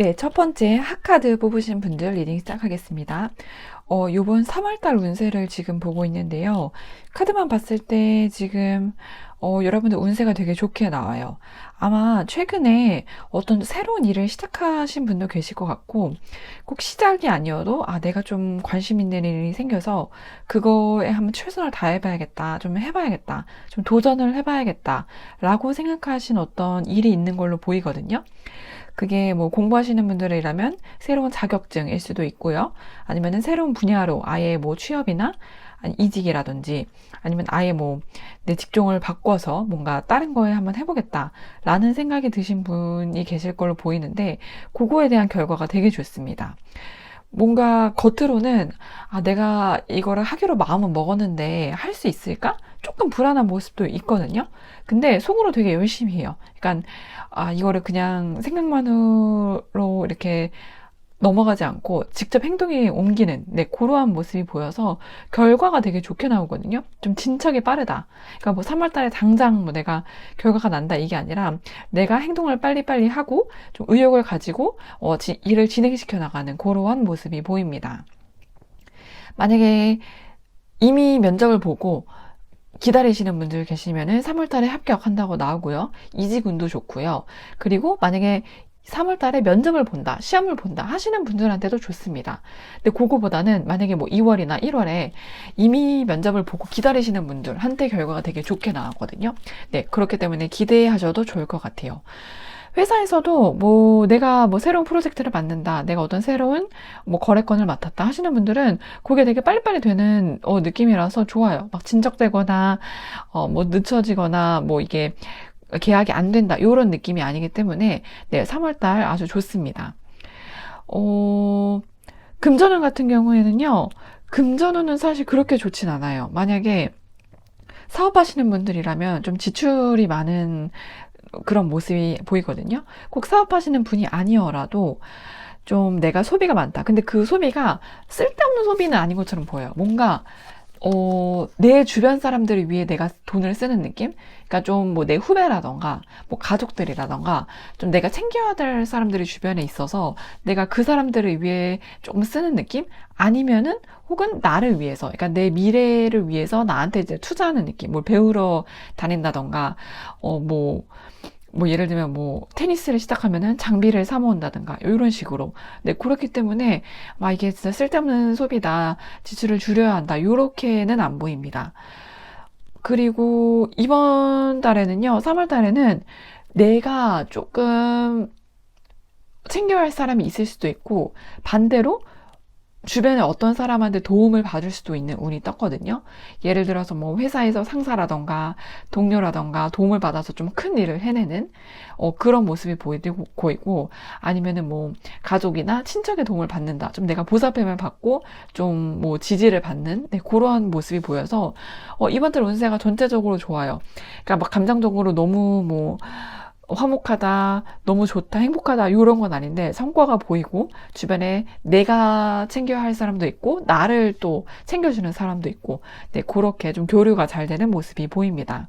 네, 첫 번째 핫카드 뽑으신 분들 리딩 시작하겠습니다. 어, 요번 3월달 운세를 지금 보고 있는데요. 카드만 봤을 때 지금 어, 여러분들 운세가 되게 좋게 나와요. 아마 최근에 어떤 새로운 일을 시작하신 분도 계실 것 같고, 꼭 시작이 아니어도, 아, 내가 좀 관심 있는 일이 생겨서, 그거에 한번 최선을 다해봐야겠다, 좀 해봐야겠다, 좀 도전을 해봐야겠다, 라고 생각하신 어떤 일이 있는 걸로 보이거든요. 그게 뭐 공부하시는 분들이라면 새로운 자격증일 수도 있고요. 아니면은 새로운 분야로 아예 뭐 취업이나 이직이라든지 아니면 아예 뭐 내 직종을 바꿔서 뭔가 다른 거에 한번 해보겠다라는 생각이 드신 분이 계실 걸로 보이는데 그거에 대한 결과가 되게 좋습니다. 뭔가 겉으로는 아 내가 이거를 하기로 마음은 먹었는데 할 수 있을까? 조금 불안한 모습도 있거든요. 근데 속으로 되게 열심히 해요. 그러니까 아 이거를 그냥 생각만으로 이렇게 넘어가지 않고 직접 행동에 옮기는 네, 그러한 모습이 보여서 결과가 되게 좋게 나오거든요. 좀 진척이 빠르다. 그러니까 뭐 3월 달에 당장 뭐 내가 결과가 난다 이게 아니라 내가 행동을 빨리빨리 하고 좀 의욕을 가지고 어, 지, 일을 진행시켜 나가는 그러한 모습이 보입니다. 만약에 이미 면접을 보고 기다리시는 분들 계시면은 3월 달에 합격한다고 나오고요. 이직운도 좋고요. 그리고 만약에 3월 달에 면접을 본다, 시험을 본다 하시는 분들한테도 좋습니다. 근데 그거보다는 만약에 뭐 2월이나 1월에 이미 면접을 보고 기다리시는 분들한테 결과가 되게 좋게 나왔거든요. 네, 그렇기 때문에 기대하셔도 좋을 것 같아요. 회사에서도 뭐 내가 뭐 새로운 프로젝트를 맡는다, 내가 어떤 새로운 뭐 거래건을 맡았다 하시는 분들은 그게 되게 빨리빨리 되는 어, 느낌이라서 좋아요. 막 진척되거나 어, 뭐 늦춰지거나 뭐 이게 계약이 안 된다 이런 느낌이 아니기 때문에 네 3월달 아주 좋습니다. 어, 금전운 같은 경우에는요. 금전운은 사실 그렇게 좋진 않아요. 만약에 사업하시는 분들이라면 좀 지출이 많은 그런 모습이 보이거든요. 꼭 사업하시는 분이 아니어라도 좀 내가 소비가 많다. 근데 그 소비가 쓸데없는 소비는 아닌 것처럼 보여요. 뭔가 어, 내 주변 사람들을 위해 내가 돈을 쓰는 느낌? 그러니까 좀 뭐 내 후배라던가, 뭐 가족들이라던가, 좀 내가 챙겨야 될 사람들이 주변에 있어서 내가 그 사람들을 위해 조금 쓰는 느낌? 아니면은 혹은 나를 위해서, 그러니까 내 미래를 위해서 나한테 이제 투자하는 느낌? 뭘 배우러 다닌다던가, 어, 뭐, 뭐 예를 들면 뭐 테니스를 시작하면은 장비를 사 모은다든가 이런 식으로. 네 그렇기 때문에 막 이게 진짜 쓸데없는 소비다. 지출을 줄여야 한다. 이렇게는 안 보입니다. 그리고 이번 달에는요 3월 달에는 내가 조금 챙겨야 할 사람이 있을 수도 있고 반대로 주변에 어떤 사람한테 도움을 받을 수도 있는 운이 떴거든요. 예를 들어서 뭐 회사에서 상사라던가 동료라던가 도움을 받아서 좀 큰 일을 해내는 어, 그런 모습이 보이고 보이고 아니면은 뭐 가족이나 친척의 도움을 받는다. 좀 내가 보살핌을 받고 좀 뭐 지지를 받는 네, 그러한 모습이 보여서 어, 이번 달 운세가 전체적으로 좋아요. 그러니까 막 감정적으로 너무 뭐 화목하다, 너무 좋다, 행복하다, 이런 건 아닌데 성과가 보이고 주변에 내가 챙겨야 할 사람도 있고 나를 또 챙겨주는 사람도 있고 네, 그렇게 좀 교류가 잘 되는 모습이 보입니다.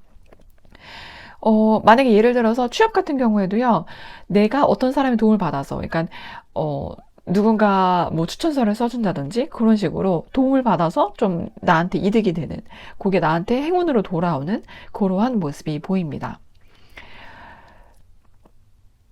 어, 만약에 예를 들어서 취업 같은 경우에도요, 내가 어떤 사람의 도움을 받아서, 그러니까, 어, 누군가 뭐 추천서를 써준다든지 그런 식으로 도움을 받아서 좀 나한테 이득이 되는, 그게 나한테 행운으로 돌아오는 그러한 모습이 보입니다.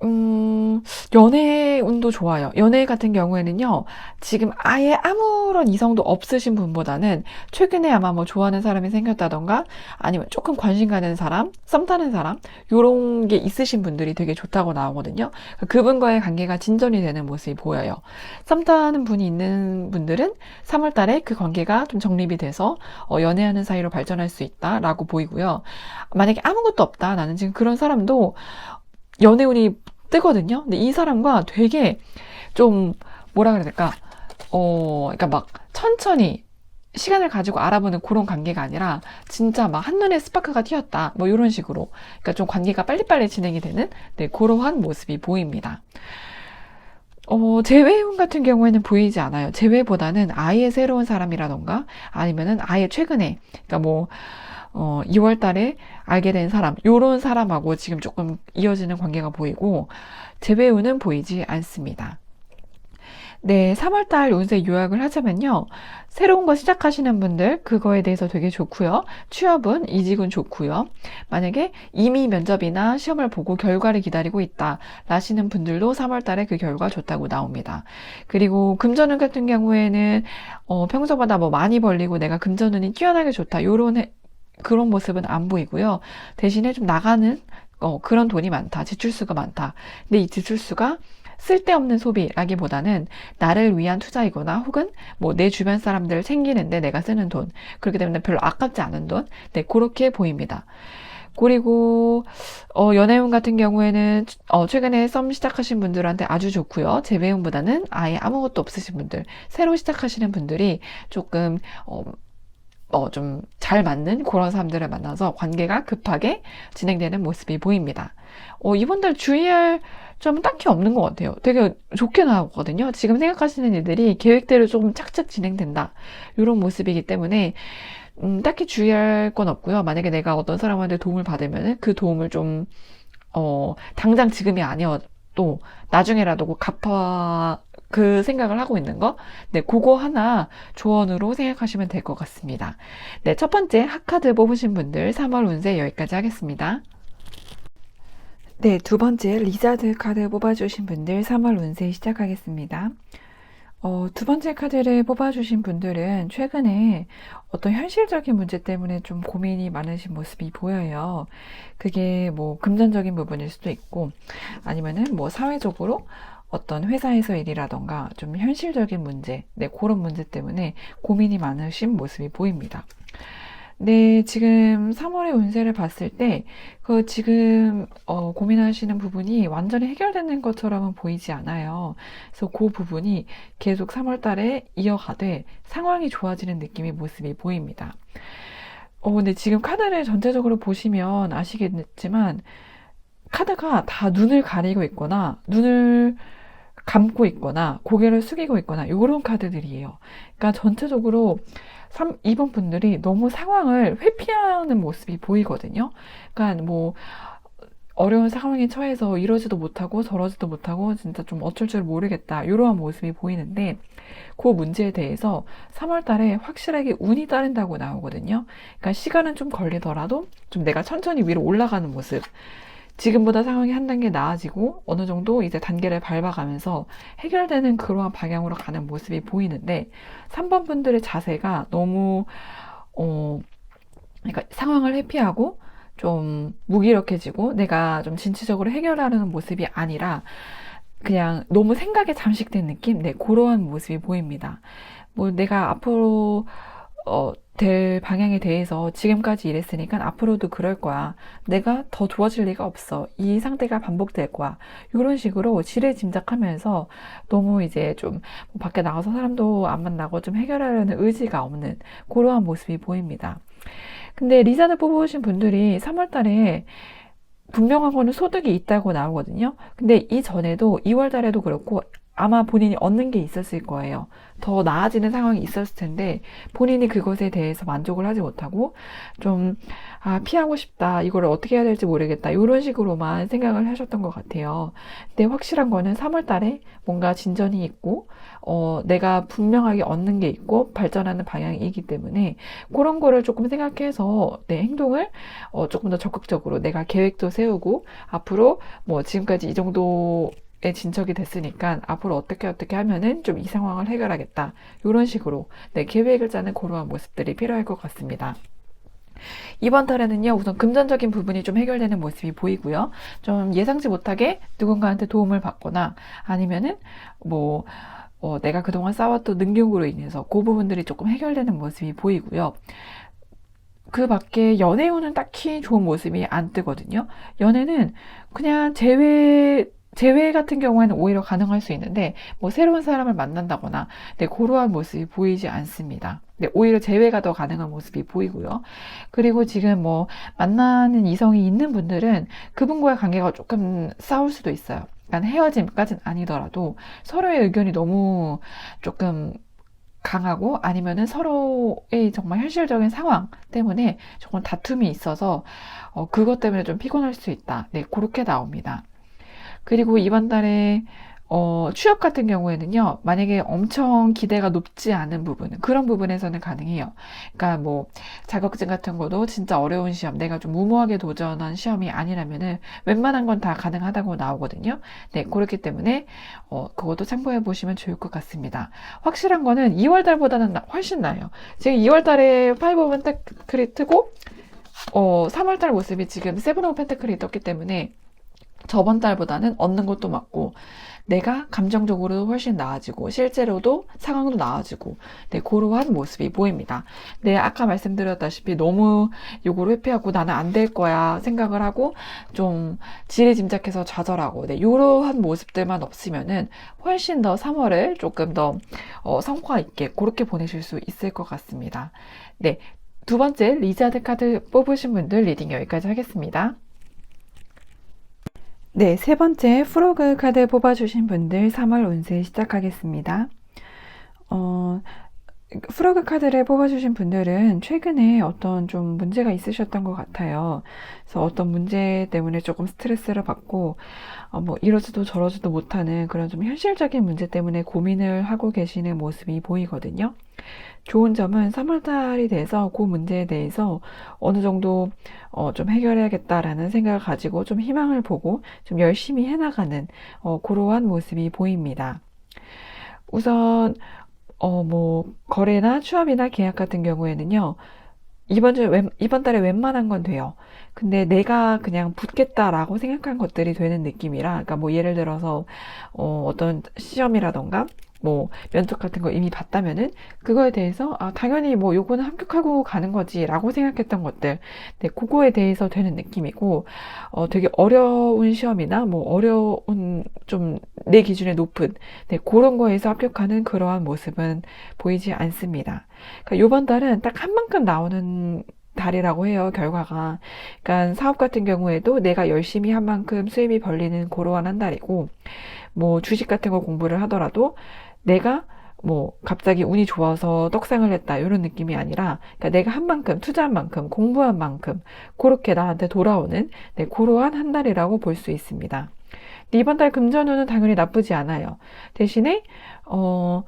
음, 연애 운도 좋아요. 연애 같은 경우에는요, 지금 아예 아무런 이성도 없으신 분보다는 최근에 아마 뭐 좋아하는 사람이 생겼다던가, 아니면 조금 관심 가는 사람, 썸 타는 사람, 요런 게 있으신 분들이 되게 좋다고 나오거든요. 그분과의 관계가 진전이 되는 모습이 보여요. 썸 타는 분이 있는 분들은 3월 달에 그 관계가 좀 정립이 돼서 어, 연애하는 사이로 발전할 수 있다라고 보이고요. 만약에 아무것도 없다. 나는 지금 그런 사람도 연애운이 뜨거든요. 근데 이 사람과 되게 좀 뭐라 그래야 될까? 어, 그러니까 막 천천히 시간을 가지고 알아보는 그런 관계가 아니라 진짜 막 한눈에 스파크가 튀었다. 뭐 이런 식으로. 그러니까 좀 관계가 빨리빨리 진행이 되는 네, 그러한 모습이 보입니다. 어, 재회운 같은 경우에는 보이지 않아요. 재회보다는 아예 새로운 사람이라던가 아니면은 아예 최근에, 그러니까 뭐, 어, 2월 달에 알게 된 사람, 요런 사람하고 지금 조금 이어지는 관계가 보이고, 재배우는 보이지 않습니다. 네, 3월달 운세 요약을 하자면요. 새로운 거 시작하시는 분들, 그거에 대해서 되게 좋고요. 취업은, 이직은 좋고요. 만약에 이미 면접이나 시험을 보고 결과를 기다리고 있다, 라시는 분들도 3월달에 그 결과 좋다고 나옵니다. 그리고 금전운 같은 경우에는, 어, 평소보다 뭐 많이 벌리고 내가 금전운이 뛰어나게 좋다, 요런, 해- 그런 모습은 안 보이고요. 대신에 좀 나가는, 어, 그런 돈이 많다, 지출수가 많다. 근데 이 지출수가 쓸데없는 소비라기보다는 나를 위한 투자이거나 혹은 뭐 내 주변 사람들 챙기는데 내가 쓰는 돈 그렇기 때문에 별로 아깝지 않은 돈 네, 그렇게 보입니다. 그리고 어, 연애운 같은 경우에는 어, 최근에 썸 시작하신 분들한테 아주 좋고요. 재배운보다는 아예 아무것도 없으신 분들, 새로 시작하시는 분들이 조금 어, 어, 좀 잘 맞는 그런 사람들을 만나서 관계가 급하게 진행되는 모습이 보입니다. 어, 이분들 주의할 점은 딱히 없는 것 같아요. 되게 좋게 나오거든요. 지금 생각하시는 일들이 계획대로 조금 착착 진행된다. 이런 모습이기 때문에, 음, 딱히 주의할 건 없고요. 만약에 내가 어떤 사람한테 도움을 받으면 그 도움을 좀, 어, 당장 지금이 아니어 도 나중에라도 그 갚아, 그 생각을 하고 있는 거? 네, 그거 하나 조언으로 생각하시면 될 것 같습니다. 네, 첫 번째 핫카드 뽑으신 분들 3월 운세 여기까지 하겠습니다. 네, 두 번째 리자드 카드 뽑아주신 분들 3월 운세 시작하겠습니다. 어, 두 번째 카드를 뽑아주신 분들은 최근에 어떤 현실적인 문제 때문에 좀 고민이 많으신 모습이 보여요. 그게 뭐 금전적인 부분일 수도 있고 아니면은 뭐 사회적으로 어떤 회사에서 일이라던가 좀 현실적인 문제, 네, 그런 문제 때문에 고민이 많으신 모습이 보입니다. 네, 지금 3월의 운세를 봤을 때, 그 지금, 어, 고민하시는 부분이 완전히 해결되는 것처럼은 보이지 않아요. 그래서 그 부분이 계속 3월 달에 이어가되 상황이 좋아지는 느낌의 모습이 보입니다. 어, 근데 지금 카드를 전체적으로 보시면 아시겠지만, 카드가 다 눈을 가리고 있거나, 눈을 감고 있거나, 고개를 숙이고 있거나, 요런 카드들이에요. 그러니까 전체적으로 3, 2번 분들이 너무 상황을 회피하는 모습이 보이거든요. 그러니까 뭐 어려운 상황에 처해서 이러지도 못하고 저러지도 못하고 진짜 좀 어쩔 줄 모르겠다. 이러한 모습이 보이는데 그 문제에 대해서 3월 달에 확실하게 운이 따른다고 나오거든요. 그러니까 시간은 좀 걸리더라도 좀 내가 천천히 위로 올라가는 모습. 지금보다 상황이 한 단계 나아지고 어느 정도 이제 단계를 밟아가면서 해결되는 그러한 방향으로 가는 모습이 보이는데 3번 분들의 자세가 너무 어 그러니까 상황을 회피하고 좀 무기력해지고 내가 좀 진취적으로 해결하려는 모습이 아니라 그냥 너무 생각에 잠식된 느낌? 네, 그러한 모습이 보입니다. 뭐 내가 앞으로 어, 될 방향에 대해서 지금까지 이랬으니까 앞으로도 그럴 거야. 내가 더 좋아질 리가 없어. 이 상태가 반복될 거야. 이런 식으로 지레 짐작하면서 너무 이제 좀 밖에 나가서 사람도 안 만나고 좀 해결하려는 의지가 없는 그러한 모습이 보입니다. 근데 리자드 뽑으신 분들이 3월 달에 분명한 거는 소득이 있다고 나오거든요. 근데 이전에도 2월 달에도 그렇고 아마 본인이 얻는 게 있었을 거예요. 더 나아지는 상황이 있었을 텐데 본인이 그것에 대해서 만족을 하지 못하고 좀 아, 피하고 싶다. 이걸 어떻게 해야 될지 모르겠다. 이런 식으로만 생각을 하셨던 것 같아요. 근데 확실한 거는 3월 달에 뭔가 진전이 있고 어, 내가 분명하게 얻는 게 있고 발전하는 방향이기 때문에 그런 거를 조금 생각해서 내 행동을 어, 조금 더 적극적으로 내가 계획도 세우고 앞으로 뭐 지금까지 이 정도 에 진척이 됐으니까 앞으로 어떻게 어떻게 하면은 좀 이 상황을 해결하겠다. 이런 식으로 네, 계획을 짜는 그러한 모습들이 필요할 것 같습니다. 이번 달에는요, 우선 금전적인 부분이 좀 해결되는 모습이 보이고요. 좀 예상치 못하게 누군가한테 도움을 받거나 아니면은 뭐, 어, 내가 그동안 쌓았던 능력으로 인해서 그 부분들이 조금 해결되는 모습이 보이고요. 그 밖에 연애운은 딱히 좋은 모습이 안 뜨거든요. 연애는 그냥 제외 재회 같은 경우에는 오히려 가능할 수 있는데 뭐 새로운 사람을 만난다거나 네, 그러한 모습이 보이지 않습니다. 네, 오히려 재회가 더 가능한 모습이 보이고요. 그리고 지금 뭐 만나는 이성이 있는 분들은 그분과의 관계가 조금 싸울 수도 있어요. 그러니까 헤어짐까지는 아니더라도 서로의 의견이 너무 조금 강하고 아니면은 서로의 정말 현실적인 상황 때문에 조금 다툼이 있어서 어, 그것 때문에 좀 피곤할 수 있다. 네, 그렇게 나옵니다. 그리고 이번 달에 어, 취업 같은 경우에는요, 만약에 엄청 기대가 높지 않은 부분, 그런 부분에서는 가능해요. 그러니까 뭐, 자격증 같은 것도 진짜 어려운 시험, 내가 좀 무모하게 도전한 시험이 아니라면은 웬만한 건 다 가능하다고 나오거든요. 네, 그렇기 때문에, 어, 그것도 참고해 보시면 좋을 것 같습니다. 확실한 거는 2월 달보다는 나- 훨씬 나아요. 지금 2월 달에 5 오브 펜타클이 트고, 어, 3월 달 모습이 지금 7 오브 펜타클이 떴기 때문에, 저번 달보다는 얻는 것도 맞고, 내가 감정적으로도 훨씬 나아지고, 실제로도 상황도 나아지고, 네, 그러한 모습이 보입니다. 네, 아까 말씀드렸다시피 너무 요거를 회피하고 나는 안 될 거야 생각을 하고, 좀 지레짐작해서 좌절하고, 네, 요러한 모습들만 없으면은 훨씬 더 3월을 조금 더 어, 성과 있게 그렇게 보내실 수 있을 것 같습니다. 네, 두 번째 리자드 카드 뽑으신 분들 리딩 여기까지 하겠습니다. 네, 세 번째 프로그 카드 뽑아주신 분들 3월 운세 시작하겠습니다. 어, 프로그 카드를 뽑아주신 분들은 최근에 어떤 좀 문제가 있으셨던 것 같아요. 그래서 어떤 문제 때문에 조금 스트레스를 받고, 어, 뭐 이러지도 저러지도 못하는 그런 좀 현실적인 문제 때문에 고민을 하고 계시는 모습이 보이거든요. 좋은 점은 3월달이 돼서 그 문제에 대해서 어느 정도 어, 좀 해결해야겠다라는 생각을 가지고 좀 희망을 보고 좀 열심히 해나가는 어, 그러한 모습이 보입니다. 우선 어, 뭐 거래나 취업이나 계약 같은 경우에는요. 이번 주 웬- 이번 달에 웬만한 건 돼요. 근데 내가 그냥 붙겠다라고 생각한 것들이 되는 느낌이라, 그러니까 뭐 예를 들어서 어, 어떤 시험이라던가 뭐 면접 같은 거 이미 봤다면은 그거에 대해서 아 당연히 뭐 요거는 합격하고 가는 거지라고 생각했던 것들, 네 그거에 대해서 되는 느낌이고 어 되게 어려운 시험이나 뭐 어려운 좀 내 기준에 높은 네 그런 거에서 합격하는 그러한 모습은 보이지 않습니다. 그러니까 요번 달은 딱 한 만큼 나오는 달이라고 해요, 결과가. 그러니까 사업 같은 경우에도 내가 열심히 한 만큼 수입이 벌리는 그러한 한 달이고, 뭐 주식 같은 거 공부를 하더라도 내가 뭐 갑자기 운이 좋아서 떡상을 했다 이런 느낌이 아니라 그러니까 내가 한 만큼 투자한 만큼 공부한 만큼 그렇게 나한테 돌아오는 네, 그러한 한 달이라고 볼 수 있습니다. 이번 달 금전운은 당연히 나쁘지 않아요. 대신에 어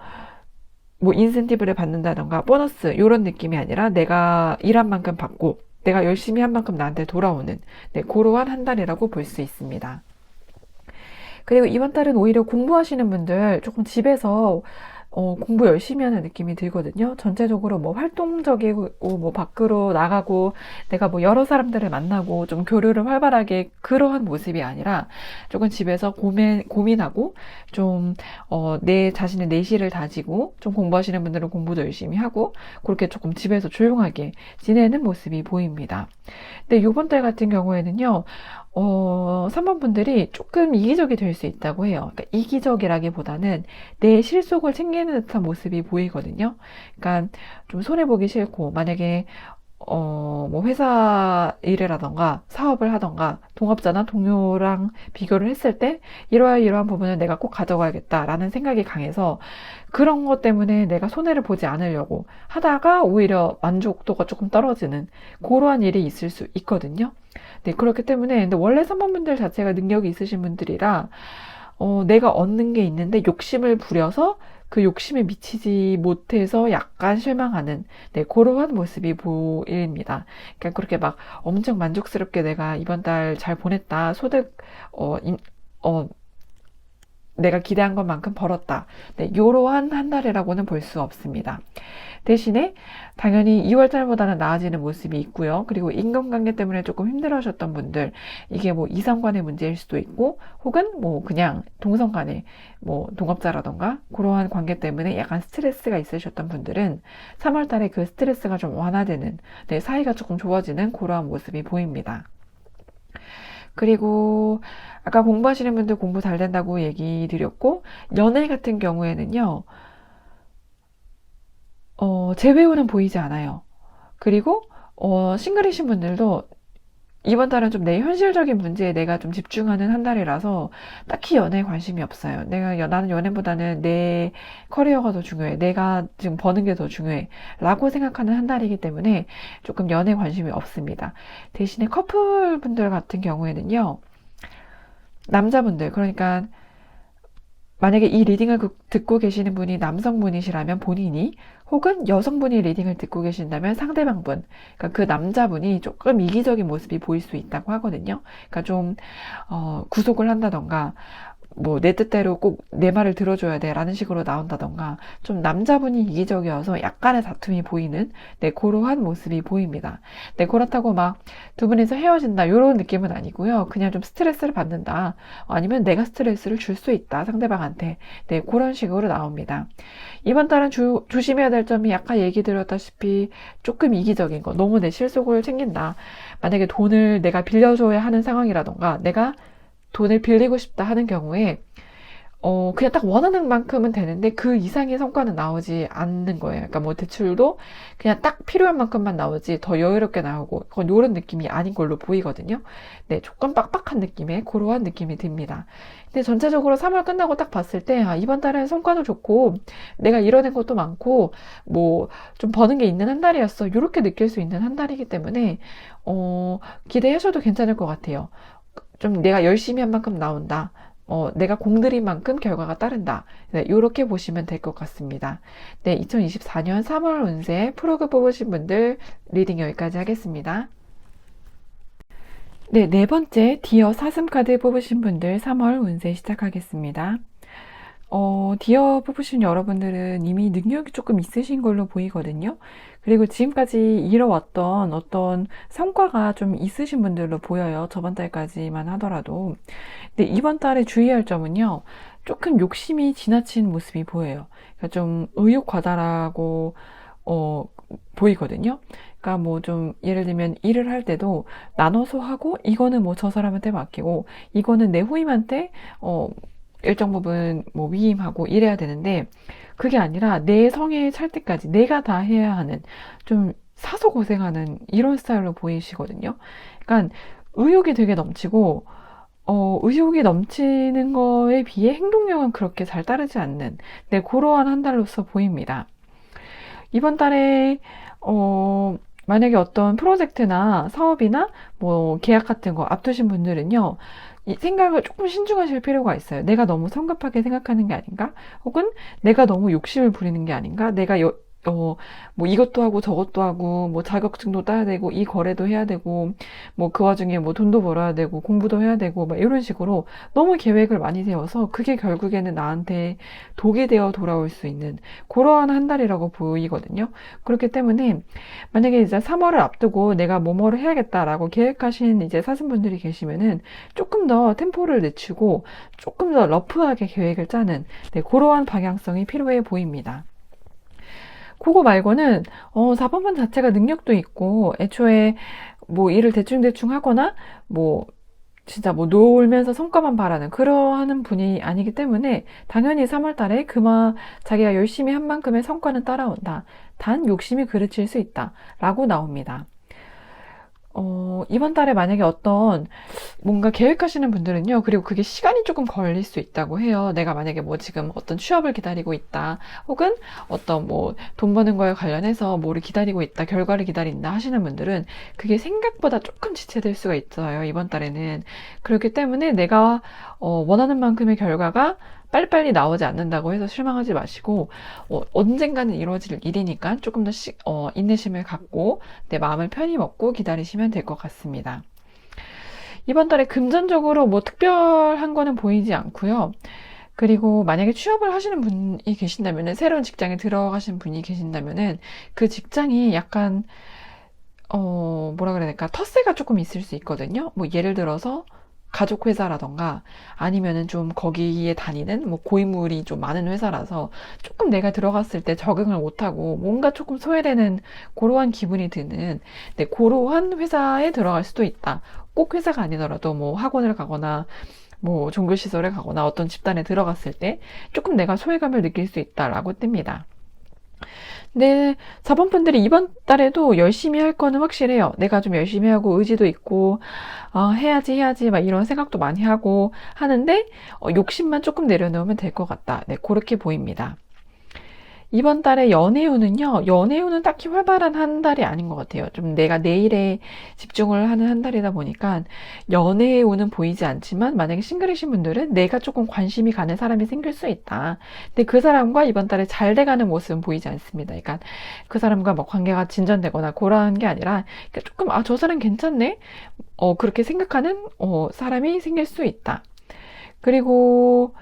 뭐 인센티브를 받는다던가 보너스 이런 느낌이 아니라 내가 일한 만큼 받고 내가 열심히 한 만큼 나한테 돌아오는 네, 그러한 한 달이라고 볼 수 있습니다. 그리고 이번 달은 오히려 공부하시는 분들 조금 집에서 어, 공부 열심히 하는 느낌이 들거든요. 전체적으로 뭐 활동적이고 뭐 밖으로 나가고 내가 뭐 여러 사람들을 만나고 좀 교류를 활발하게 그러한 모습이 아니라 조금 집에서 고민, 고민하고 좀, 어, 내 자신의 내실을 다지고 좀 공부하시는 분들은 공부도 열심히 하고 그렇게 조금 집에서 조용하게 지내는 모습이 보입니다. 근데 요번 달 같은 경우에는요, 어, 3번 분들이 조금 이기적이 될 수 있다고 해요. 그러니까 이기적이라기보다는 내 실속을 챙기는 듯한 모습이 보이거든요. 그러니까 좀 손해보기 싫고, 만약에, 어, 뭐 회사 일을 하던가 사업을 하던가 동업자나 동료랑 비교를 했을 때 이러한 이러한 부분을 내가 꼭 가져가야겠다라는 생각이 강해서 그런 것 때문에 내가 손해를 보지 않으려고 하다가 오히려 만족도가 조금 떨어지는 그러한 일이 있을 수 있거든요. 네, 그렇기 때문에 근데 원래 3번 분들 자체가 능력이 있으신 분들이라 어, 내가 얻는 게 있는데 욕심을 부려서 그 욕심에 미치지 못해서 약간 실망하는 네, 그러한 모습이 보입니다. 그러니까 그렇게 막 엄청 만족스럽게 내가 이번 달 잘 보냈다. 소득 어, 임- 어, 내가 기대한 것만큼 벌었다. 네, 요러한 한 달이라고는 볼 수 없습니다. 대신에 당연히 2월 달보다는 나아지는 모습이 있고요. 그리고 인간관계 때문에 조금 힘들어하셨던 분들, 이게 뭐 이성간의 문제일 수도 있고, 혹은 뭐 그냥 동성간의 뭐 동업자라던가 그러한 관계 때문에 약간 스트레스가 있으셨던 분들은 3월 달에 그 스트레스가 좀 완화되는, 네, 사이가 조금 좋아지는 그러한 모습이 보입니다. 그리고 아까 공부하시는 분들 공부 잘 된다고 얘기 드렸고, 연애 같은 경우에는요, 어, 제 배우는 보이지 않아요. 그리고, 어, 싱글이신 분들도 이번 달은 좀 내 현실적인 문제에 내가 좀 집중하는 한 달이라서 딱히 연애에 관심이 없어요. 내가 여- 나는 연애보다는 내 커리어가 더 중요해. 내가 지금 버는 게 더 중요해. 라고 생각하는 한 달이기 때문에 조금 연애에 관심이 없습니다. 대신에 커플분들 같은 경우에는요. 남자분들, 그러니까 만약에 이 리딩을 그- 듣고 계시는 분이 남성분이시라면 본인이 혹은 여성분이 리딩을 듣고 계신다면 상대방분, 그러니까 그 남자분이 조금 이기적인 모습이 보일 수 있다고 하거든요. 그러니까 좀 어, 구속을 한다던가 뭐 내 뜻대로 꼭 내 말을 들어줘야 돼 라는 식으로 나온다던가 좀 남자분이 이기적이어서 약간의 다툼이 보이는 네, 그러한 모습이 보입니다. 네, 그렇다고 막 두 분이서 헤어진다 이런 느낌은 아니고요. 그냥 좀 스트레스를 받는다. 아니면 내가 스트레스를 줄 수 있다 상대방한테. 네, 그런 식으로 나옵니다. 이번 달은 주, 조심해야 될 점이 아까 얘기 드렸다시피 조금 이기적인 거. 너무 내 실속을 챙긴다. 만약에 돈을 내가 빌려줘야 하는 상황이라던가 내가 돈을 빌리고 싶다 하는 경우에 어, 그냥 딱 원하는 만큼은 되는데 그 이상의 성과는 나오지 않는 거예요. 그러니까 뭐 대출도 그냥 딱 필요한 만큼만 나오지 더 여유롭게 나오고 그건 요런 느낌이 아닌 걸로 보이거든요. 네, 조금 빡빡한 느낌의 그러한 느낌이 듭니다. 근데 전체적으로 3월 끝나고 딱 봤을 때 아, 이번 달은 성과도 좋고 내가 이뤄낸 것도 많고 뭐 좀 버는 게 있는 한 달이었어. 이렇게 느낄 수 있는 한 달이기 때문에 어, 기대하셔도 괜찮을 것 같아요. 좀 내가 열심히 한 만큼 나온다. 어, 내가 공들인 만큼 결과가 따른다. 네, 이렇게 보시면 될 것 같습니다. 네, 2024년 3월 운세 프로그 뽑으신 분들 리딩 여기까지 하겠습니다. 네, 네 번째 디어 사슴 카드 뽑으신 분들 3월 운세 시작하겠습니다. 어, 디어 뽑으신 여러분들은 이미 능력이 조금 있으신 걸로 보이거든요. 그리고 지금까지 이뤄왔던 어떤 성과가 좀 있으신 분들로 보여요. 저번 달까지만 하더라도. 근데 이번 달에 주의할 점은요. 조금 욕심이 지나친 모습이 보여요. 그러니까 좀 의욕 과다라고, 어, 보이거든요. 그러니까 뭐 좀 예를 들면 일을 할 때도 나눠서 하고 이거는 뭐 저 사람한테 맡기고 이거는 내 후임한테 어 일정 부분 뭐 위임하고 이래야 되는데 그게 아니라 내 성에 찰 때까지 내가 다 해야 하는 좀 사서 고생하는 이런 스타일로 보이시거든요. 그러니까 의욕이 되게 넘치고 어, 의욕이 넘치는 거에 비해 행동력은 그렇게 잘 따르지 않는 네, 그러한 한 달로서 보입니다. 이번 달에 어, 만약에 어떤 프로젝트나 사업이나 뭐 계약 같은 거 앞두신 분들은요. 이 생각을 조금 신중하실 필요가 있어요. 내가 너무 성급하게 생각하는 게 아닌가? 혹은 내가 너무 욕심을 부리는 게 아닌가? 내가 여, 어, 뭐 이것도 하고 저것도 하고 뭐 자격증도 따야 되고 이 거래도 해야 되고 뭐 그 와중에 뭐 돈도 벌어야 되고 공부도 해야 되고 막 이런 식으로 너무 계획을 많이 세워서 그게 결국에는 나한테 독이 되어 돌아올 수 있는 그러한 한 달이라고 보이거든요. 그렇기 때문에 만약에 이제 3월을 앞두고 내가 뭐뭐를 해야겠다라고 계획하신 이제 사슴분들이 계시면은 조금 더 템포를 늦추고 조금 더 러프하게 계획을 짜는 네, 그러한 방향성이 필요해 보입니다. 그거 말고는 어 4번번 자체가 능력도 있고 애초에 뭐 일을 대충대충 하거나 뭐 진짜 뭐 놀면서 성과만 바라는 그러하는 분이 아니기 때문에 당연히 3월 달에 그마 자기가 열심히 한 만큼의 성과는 따라온다. 단 욕심이 그르칠 수 있다. 라고 나옵니다. 어, 이번 달에 만약에 어떤 뭔가 계획하시는 분들은요, 그리고 그게 시간이 조금 걸릴 수 있다고 해요. 내가 만약에 뭐 지금 어떤 취업을 기다리고 있다, 혹은 어떤 뭐 돈 버는 거에 관련해서 뭐를 기다리고 있다, 결과를 기다린다 하시는 분들은 그게 생각보다 조금 지체될 수가 있어요, 이번 달에는. 그렇기 때문에 내가 어, 원하는 만큼의 결과가 빨리빨리 나오지 않는다고 해서 실망하지 마시고 어, 언젠가는 이루어질 일이니까 조금 더 시, 어, 인내심을 갖고 내 마음을 편히 먹고 기다리시면 될 것 같습니다. 이번 달에 금전적으로 뭐 특별한 거는 보이지 않고요. 그리고 만약에 취업을 하시는 분이 계신다면은 새로운 직장에 들어가신 분이 계신다면은 그 직장이 약간 어 뭐라 그래야 될까 텃세가 조금 있을 수 있거든요. 뭐 예를 들어서 가족 회사라던가 아니면은 좀 거기에 다니는 뭐 고인물이 좀 많은 회사라서 조금 내가 들어갔을 때 적응을 못하고 뭔가 조금 소외되는 그러한 기분이 드는 네, 그러한 회사에 들어갈 수도 있다. 꼭 회사가 아니더라도 뭐 학원을 가거나 뭐 종교시설에 가거나 어떤 집단에 들어갔을 때 조금 내가 소외감을 느낄 수 있다라고 뜹니다. 근데 4번 분들이 이번 달에도 열심히 할 거는 확실해요. 내가 좀 열심히 하고 의지도 있고, 어, 해야지, 해야지, 막 이런 생각도 많이 하고 하는데, 어, 욕심만 조금 내려놓으면 될 것 같다. 네, 그렇게 보입니다. 이번 달에 연애운은요, 연애운은 딱히 활발한 한 달이 아닌 것 같아요. 좀 내가 내일에 집중을 하는 한 달이다 보니까 연애운은 보이지 않지만 만약에 싱글이신 분들은 내가 조금 관심이 가는 사람이 생길 수 있다. 근데 그 사람과 이번 달에 잘 돼가는 모습은 보이지 않습니다. 그러니까 그 사람과 뭐 관계가 진전되거나 그러한 게 아니라 그러니까 조금 아, 저 사람 괜찮네? 어, 그렇게 생각하는 어, 사람이 생길 수 있다. 그리고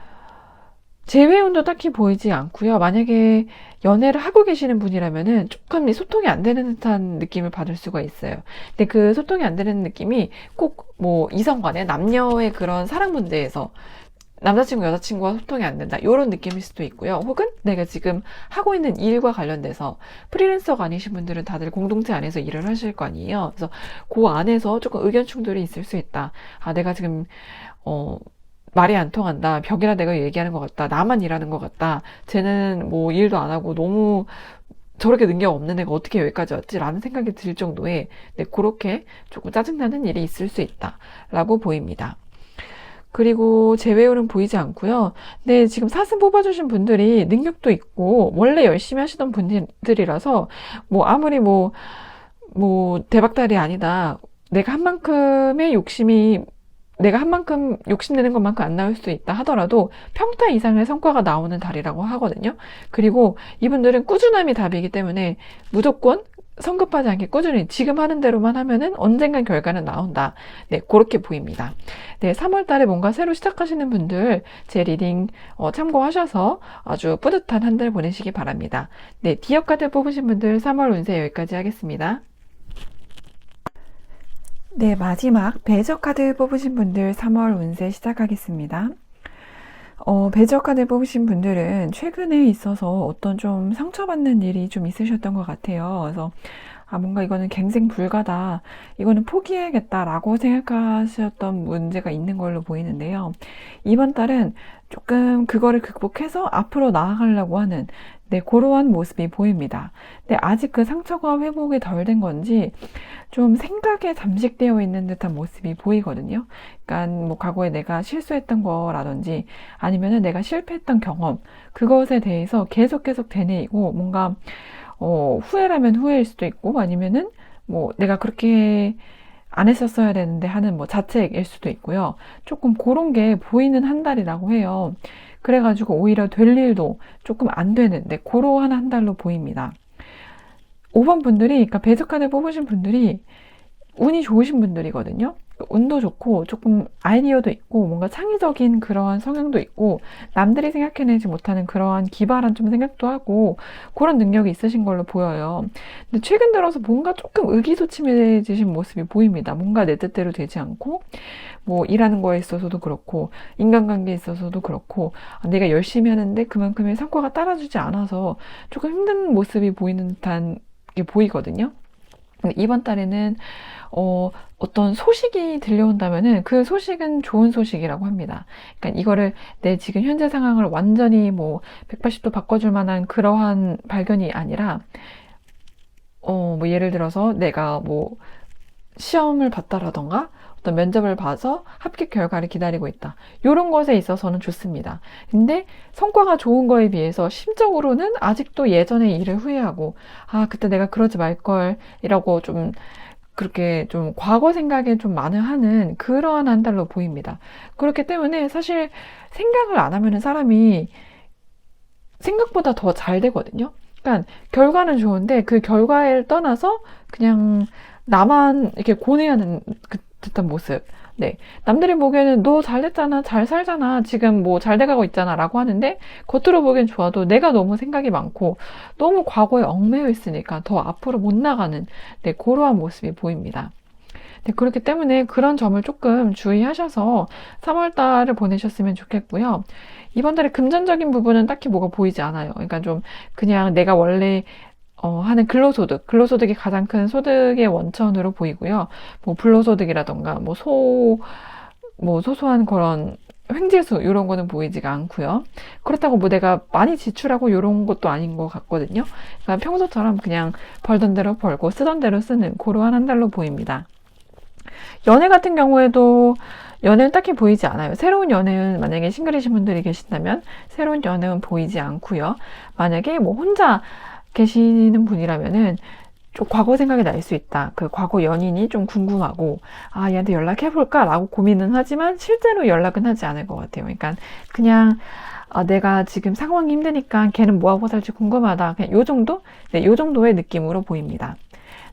재회운도 딱히 보이지 않고요. 만약에 연애를 하고 계시는 분이라면은 조금 소통이 안 되는 듯한 느낌을 받을 수가 있어요. 근데 그 소통이 안 되는 느낌이 꼭 뭐 이성 간의 남녀의 그런 사랑 문제에서 남자친구, 여자친구와 소통이 안 된다. 이런 느낌일 수도 있고요. 혹은 내가 지금 하고 있는 일과 관련돼서 프리랜서가 아니신 분들은 다들 공동체 안에서 일을 하실 거 아니에요. 그래서 그 안에서 조금 의견 충돌이 있을 수 있다. 아, 내가 지금, 어, 말이 안 통한다. 벽이라 내가 얘기하는 것 같다. 나만 일하는 것 같다. 쟤는 뭐 일도 안 하고 너무 저렇게 능력 없는 애가 어떻게 여기까지 왔지? 라는 생각이 들 정도의 네, 그렇게 조금 짜증나는 일이 있을 수 있다. 라고 보입니다. 그리고 재회율은 보이지 않고요. 근데 지금 사슴 뽑아주신 분들이 능력도 있고 원래 열심히 하시던 분들이라서 뭐 아무리 뭐뭐 대박달이 아니다. 내가 한 만큼의 욕심이 내가 한 만큼 욕심내는 것만큼 안 나올 수 있다 하더라도 평타 이상의 성과가 나오는 달이라고 하거든요. 그리고 이분들은 꾸준함이 답이기 때문에 무조건 성급하지 않게 꾸준히 지금 하는 대로만 하면은 언젠간 결과는 나온다. 네, 그렇게 보입니다. 네, 3월 달에 뭔가 새로 시작하시는 분들 제 리딩 어, 참고하셔서 아주 뿌듯한 한 달 보내시기 바랍니다. 네, 디어 카드 뽑으신 분들 3월 운세 여기까지 하겠습니다. 네, 마지막 배저 카드 뽑으신 분들 3월 운세 시작하겠습니다. 어, 배저 카드 뽑으신 분들은 최근에 있어서 어떤 좀 상처받는 일이 좀 있으셨던 것 같아요. 그래서 아, 뭔가 이거는 갱생 불가다. 이거는 포기해야겠다라고 생각하셨던 문제가 있는 걸로 보이는데요. 이번 달은 조금 그거를 극복해서 앞으로 나아가려고 하는 네, 그러한 모습이 보입니다. 근데 아직 그 상처가 회복이 덜 된 건지 좀 생각에 잠식되어 있는 듯한 모습이 보이거든요. 그러니까 뭐 과거에 내가 실수했던 거라든지 아니면은 내가 실패했던 경험 그것에 대해서 계속 계속 되뇌이고 뭔가 어, 후회라면 후회일 수도 있고 아니면은 뭐 내가 그렇게 안 했었어야 되는데 하는 뭐 자책일 수도 있고요. 조금 그런 게 보이는 한 달이라고 해요. 그래가지고 오히려 될 일도 조금 안 되는데 그러한 한 달로 보입니다. 5번 분들이, 그러니까 배석칸을 뽑으신 분들이 운이 좋으신 분들이거든요. 운도 좋고 조금 아이디어도 있고 뭔가 창의적인 그러한 성향도 있고 남들이 생각해내지 못하는 그러한 기발한 좀 생각도 하고 그런 능력이 있으신 걸로 보여요. 근데 최근 들어서 뭔가 조금 의기소침해지신 모습이 보입니다. 뭔가 내 뜻대로 되지 않고 뭐 일하는 거에 있어서도 그렇고 인간관계에 있어서도 그렇고 아, 내가 열심히 하는데 그만큼의 성과가 따라주지 않아서 조금 힘든 모습이 보이는 듯한 게 보이거든요. 이번 달에는 어, 어떤 소식이 들려온다면은 그 소식은 좋은 소식이라고 합니다. 그러니까 이거를 내 지금 현재 상황을 완전히 뭐 180도 바꿔줄 만한 그러한 발견이 아니라 어, 뭐 예를 들어서 내가 뭐 시험을 봤다라던가 어떤 면접을 봐서 합격 결과를 기다리고 있다. 이런 것에 있어서는 좋습니다. 근데 성과가 좋은 거에 비해서 심적으로는 아직도 예전의 일을 후회하고 아 그때 내가 그러지 말걸 이라고 좀 그렇게 좀 과거 생각에 좀 많은 하는 그러한 한 달로 보입니다. 그렇기 때문에 사실 생각을 안 하면은 사람이 생각보다 더 잘 되거든요. 그러니까 결과는 좋은데 그 결과를 떠나서 그냥 나만 이렇게 고뇌하는 그 듯한 모습. 네. 남들이 보기에는 너 잘됐잖아, 잘 살잖아, 지금 뭐 잘 돼가고 있잖아 라고 하는데 겉으로 보기엔 좋아도 내가 너무 생각이 많고 너무 과거에 얽매여 있으니까 더 앞으로 못 나가는 네, 그러한 모습이 보입니다. 네, 그렇기 때문에 그런 점을 조금 주의하셔서 3월달을 보내셨으면 좋겠고요. 이번 달에 금전적인 부분은 딱히 뭐가 보이지 않아요. 그러니까 좀 그냥 내가 원래 어, 하는 근로소득, 근로소득이 가장 큰 소득의 원천으로 보이고요. 뭐 불로소득이라던가 뭐 소, 뭐 소소한 그런 횡재수 이런 거는 보이지가 않고요. 그렇다고 뭐 내가 많이 지출하고 이런 것도 아닌 것 같거든요. 그러니까 평소처럼 그냥 벌던 대로 벌고 쓰던 대로 쓰는 그러한 한 달로 보입니다. 연애 같은 경우에도 연애는 딱히 보이지 않아요. 새로운 연애는 만약에 싱글이신 분들이 계신다면 새로운 연애는 보이지 않고요. 만약에 뭐 혼자 계시는 분이라면은 좀 과거 생각이 날 수 있다. 그 과거 연인이 좀 궁금하고, 아, 얘한테 연락해볼까? 라고 고민은 하지만 실제로 연락은 하지 않을 것 같아요. 그러니까 그냥 아, 내가 지금 상황이 힘드니까 걔는 뭐하고 살지 궁금하다. 그냥 요 정도? 네, 요 정도의 느낌으로 보입니다.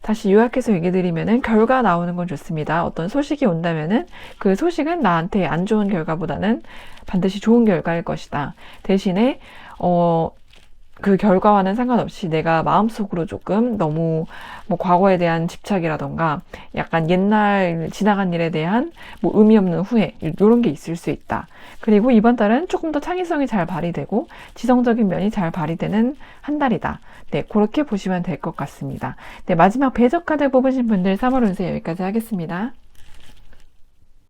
다시 요약해서 얘기 드리면은 결과 나오는 건 좋습니다. 어떤 소식이 온다면은 그 소식은 나한테 안 좋은 결과보다는 반드시 좋은 결과일 것이다. 대신에 어, 그 결과와는 상관없이 내가 마음속으로 조금 너무 뭐 과거에 대한 집착이라던가 약간 옛날 지나간 일에 대한 뭐 의미 없는 후회 이런 게 있을 수 있다. 그리고 이번 달은 조금 더 창의성이 잘 발휘되고 지성적인 면이 잘 발휘되는 한 달이다. 네, 그렇게 보시면 될 것 같습니다. 네, 마지막 배적 카드 뽑으신 분들 3월 운세 여기까지 하겠습니다.